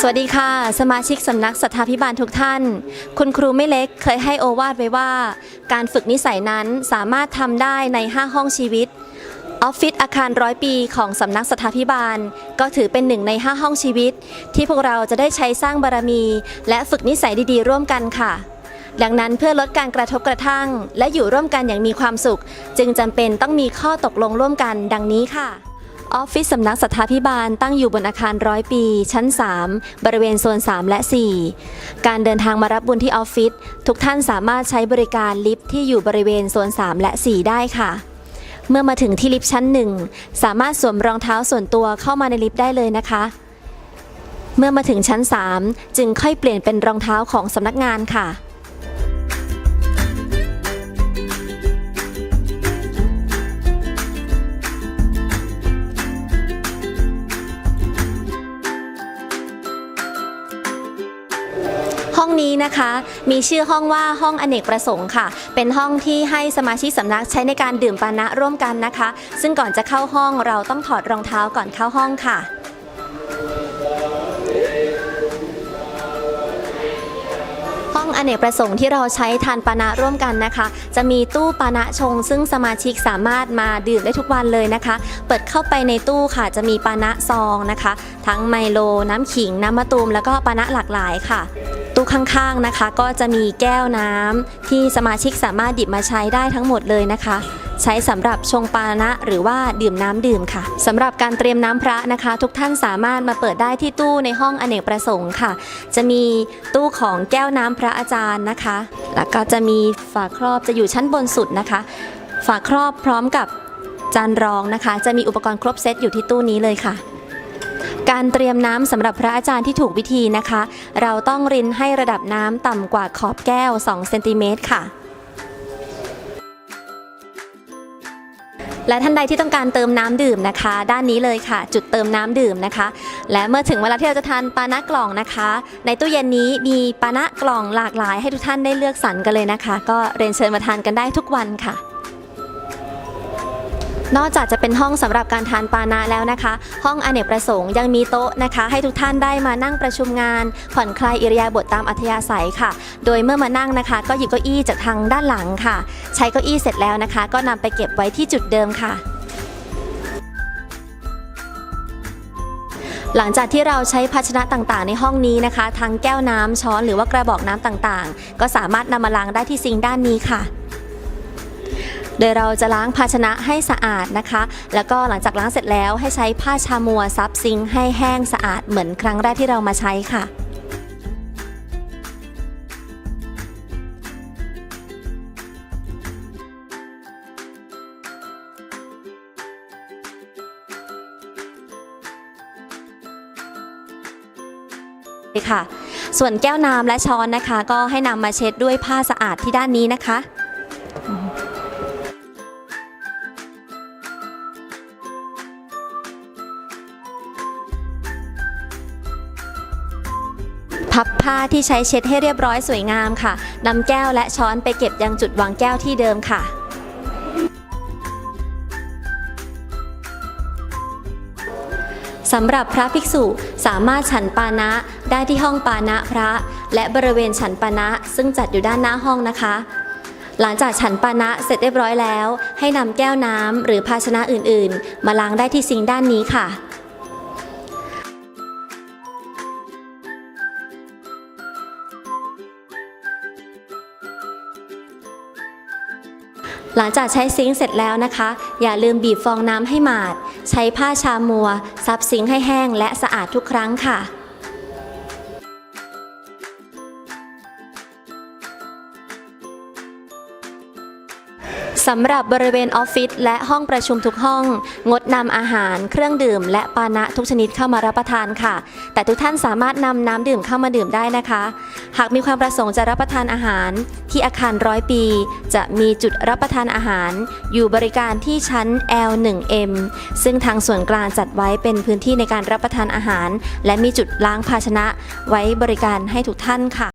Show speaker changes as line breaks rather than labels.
สวัสดีค่ะ สมาชิกสำนักสัทธาพิบาลทุกท่าน คุณครูไม่เล็กเคยให้โอวาทไว้ว่า การฝึกนิสัยนั้นสามารถทำได้ใน 5 ห้องชีวิตออฟฟิศอาคารร้อยปีของสำนักสัทธาพิบาล ก็ถือเป็นหนึ่งใน 5 ห้องชีวิต ที่พวกเราจะได้ใช้สร้างบารมี และฝึกนิสัยดีๆ ร่วมกันค่ะ ดังนั้นเพื่อลดการกระทบกระทั่ง และอยู่ร่วมกันอย่างมีความสุข จึงจำเป็นต้องมีข้อตกลงร่วมกันดังนี้ค่ะ ออฟฟิศสำนักสัทธาพิบาลตั้งอยู่บนอาคารร้อยปี ชั้น 3 บริเวณโซน 3 และ 4 การเดินทางมารับบุญที่ออฟฟิศทุกท่านสามารถใช้บริการลิฟท์ที่อยู่บริเวณโซน 3 และ 4 ได้ค่ะ เมื่อมาถึงที่ลิฟท์ชั้น 1 สามารถสวมรองเท้าส่วนตัวเข้ามาในลิฟต์ได้เลยนะคะ เมื่อมาถึงชั้น 3 จึงค่อยเปลี่ยนเป็นรองเท้าของสำนักงานค่ะ ห้องนี้นะคะมีชื่อห้องว่าห้องอเนกประสงค์ค่ะ เป็นห้องที่ให้สมาชิกสำนักใช้ในการดื่มปานะร่วมกันนะคะ ซึ่งก่อนจะเข้าห้องเราต้องถอดรองเท้าก่อนเข้าห้องค่ะห้องอเนกประสงค์ที่เราใช้ทานปานะร่วมกันนะคะ จะมีตู้ปานะชง ซึ่งสมาชิกสามารถมาดื่มได้ทุกวันเลยนะคะ เปิดเข้าไปในตู้ค่ะ จะมีปานะซองนะคะ ทั้งไมโล น้ำขิง น้ำมะตูม แล้วก็ปานะหลากหลายค่ะ ตู้ข้างๆนะคะ ก็จะมีแก้วน้ำที่สมาชิกสามารถหยิบมาใช้ได้ทั้งหมดเลยนะคะ ใช้สำหรับชงปานะหรือว่าดื่มน้ำดื่มค่ะสำหรับการเตรียมน้ำพระนะคะ ทุกท่านสามารถมาเปิดได้ที่ตู้ในห้องอเนกประสงค์ค่ะ จะมีตู้ของแก้วน้ำพระอาจารย์นะคะ แล้วก็จะมีฝาครอบจะอยู่ชั้นบนสุดนะคะ ฝาครอบพร้อมกับจานรองนะคะ จะมีอุปกรณ์ครบเซตอยู่ที่ตู้นี้เลยค่ะ การเตรียมน้ำสำหรับพระอาจารย์ที่ถูกวิธีนะคะ เราต้องรินให้ระดับน้ำต่ำกว่าขอบแก้ว 2 เซนติเมตรค่ะ และท่านใดที่ต้องการเติมน้ำดื่มนะคะ ด้านนี้เลยค่ะ จุดเติมน้ำดื่มนะคะ และเมื่อถึงเวลาที่เราจะทานปานะกล่องนะคะ ในตู้เย็นนี้มีปานะกล่องหลากหลาย ให้ทุกท่านได้เลือกสรรกันเลยนะคะ ก็เรียนเชิญมาทานกันได้ทุกวันค่ะ นอกจากจะเป็นห้องสำหรับการทานปานะแล้วนะคะ ห้องอเนกประสงค์ยังมีโต๊ะนะคะ ให้ทุกท่านได้มานั่งประชุมงาน ผ่อนคลายอิริยาบถตามอัธยาศัยค่ะ โดยเมื่อมานั่งนะคะ ก็หยิบเก้าอี้จากทางด้านหลังค่ะ ใช้เก้าอี้เสร็จแล้วนะคะ ก็นำไปเก็บไว้ที่จุดเดิมค่ะหลังจากที่เราใช้ภาชนะต่างๆ ในห้องนี้นะคะ ทั้งแก้วน้ำช้อนหรือว่ากระบอกน้ำต่างๆ ก็สามารถนำมาล้างได้ที่ซิงด้านนี้ค่ะ โดยเราจะล้างภาชนะให้สะอาดนะคะ แล้วก็หลังจากล้างเสร็จแล้วให้ใช้ผ้าชามัวซับซิงให้แห้งสะอาดเหมือนครั้งแรกที่เรามาใช้ค่ะค่ะ ส่วนแก้วน้ำและช้อนนะคะ ก็ให้นำมาเช็ดด้วยผ้าสะอาดที่ด้านนี้นะคะ พับผ้าที่ใช้เช็ดให้เรียบร้อยสวยงามค่ะนำแก้วและช้อนไปเก็บยังจุดวางแก้วที่เดิมค่ะสำหรับพระภิกษุสามารถฉันปานะได้ที่ห้องปานะพระ และบริเวณฉันปานะซึ่งจัดอยู่ด้านหน้าห้องนะคะ หลังจากฉันปานะเสร็จเรียบร้อยแล้ว ให้นำแก้วน้ำหรือภาชนะอื่นๆ มาล้างได้ที่ซิงด้านนี้ค่ะ หลังจากใช้ซิงค์เสร็จแล้วนะคะ อย่าลืมบีบฟองน้ำให้หมาด ใช้ผ้าชามัว ซับซิงค์ให้แห้งและสะอาดทุกครั้งค่ะ สำหรับบริเวณออฟฟิศและห้องประชุมทุกห้อง งดนำอาหาร เครื่องดื่ม และปานะทุกชนิดเข้ามารับประทานค่ะ แต่ทุกท่านสามารถนำน้ำดื่มเข้ามาดื่มได้นะคะ หากมีความประสงค์จะรับประทานอาหาร ที่อาคารร้อยปี จะมีจุดรับประทานอาหาร อยู่บริการที่ชั้น L1M ซึ่งทางส่วนกลางจัดไว้เป็นพื้นที่ในการรับประทานอาหาร และมีจุดล้างภาชนะ ไว้บริการให้ทุกท่านค่ะ